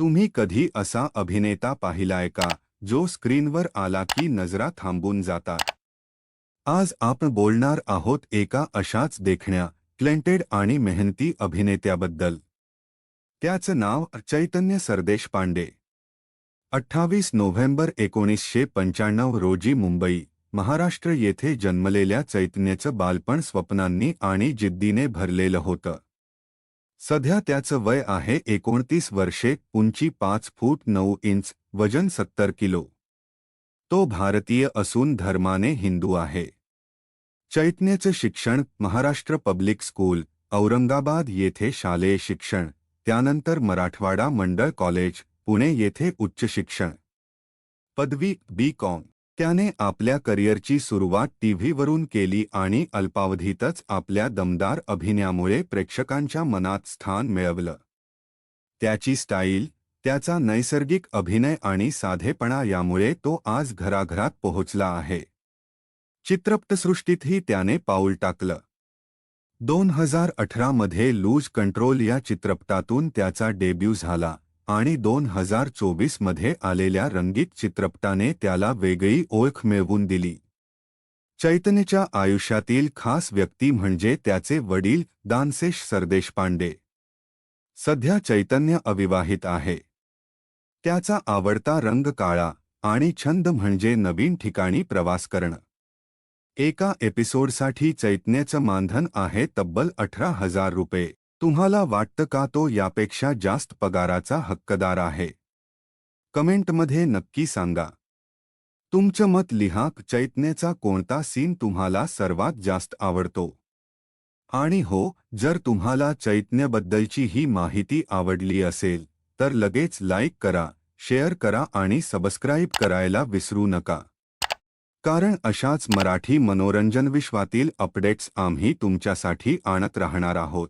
तुम्ही कधी असा अभिनेता पाहिलाय का जो स्क्रीनवर आला की नजरा थांबून जातात? आज आपण बोलणार आहोत एका अशाच देखण्या क्लेंटेड आणि मेहनती अभिनेत्याबद्दल. त्याचं नाव चैतन्य सरदेश पांडे. अठ्ठावीस नोव्हेंबर एकोणीसशे पंच्याण्णव रोजी मुंबई महाराष्ट्र येथे जन्मलेल्या चैतन्याचं बालपण स्वप्नांनी आणि जिद्दीने भरलेलं होतं. सध्या त्याचं वय आहे एकोणतीस वर्षे उंची पाच फूट नऊ इंच वजन सत्तर किलो. तो भारतीय असून धर्माने हिंदू आहे. चैतन्याचं शिक्षण महाराष्ट्र पब्लिक स्कूल औरंगाबाद येथे शालेय शिक्षण त्यानंतर मराठवाडा मंडळ कॉलेज पुणे येथे उच्च शिक्षण. पदवी बी कॉम त्याने आपल्या करिअरची सुरुवात टीव्हीवरून केली आणि अल्पावधीतच आपल्या दमदार अभिनयामुळे प्रेक्षकांच्या मनात स्थान मिळवलं. त्याची स्टाईल त्याचा नैसर्गिक अभिनय आणि साधेपणा यामुळे तो आज घराघरात पोहोचला आहे. चित्रपटसृष्टीतही त्याने पाऊल टाकलं. दोन हजार अठरामध्ये लूज कंट्रोल या चित्रपटातून त्याचा डेब्यू झाला. आणि दोन हजार चोवीसमध्ये आलेल्या रंगीत चित्रपटाने त्याला वेगळी ओळख मिळवून दिली. चैतन्यच्या आयुष्यातील खास व्यक्ती म्हणजे त्याचे वडील दानसेश सरदेशपांडे सध्या चैतन्य अविवाहित आहे. त्याचा आवडता रंग काळा आणि छंद म्हणजे नवीन ठिकाणी प्रवास करणं. एका एपिसोडसाठी चैतन्याचं मानधन आहे तब्बल अठरा हजार रुपये. तुम्हाला वाटतं का तो यापेक्षा जास्त पगाराचा हक्कदार आहे? कमेंटमध्ये नक्की सांगा. तुमचं मत लिहा चैतन्याचा कोणता सीन तुम्हाला सर्वात जास्त आवडतो? आणि हो जर तुम्हाला चैतन्यबद्दलची ही माहिती आवडली असेल तर लगेच लाईक करा शेअर करा आणि सबस्क्राईब करायला विसरू नका. कारण अशाच मराठी मनोरंजन विश्वातील अपडेट्स आम्ही तुमच्यासाठी आणत राहणार आहोत.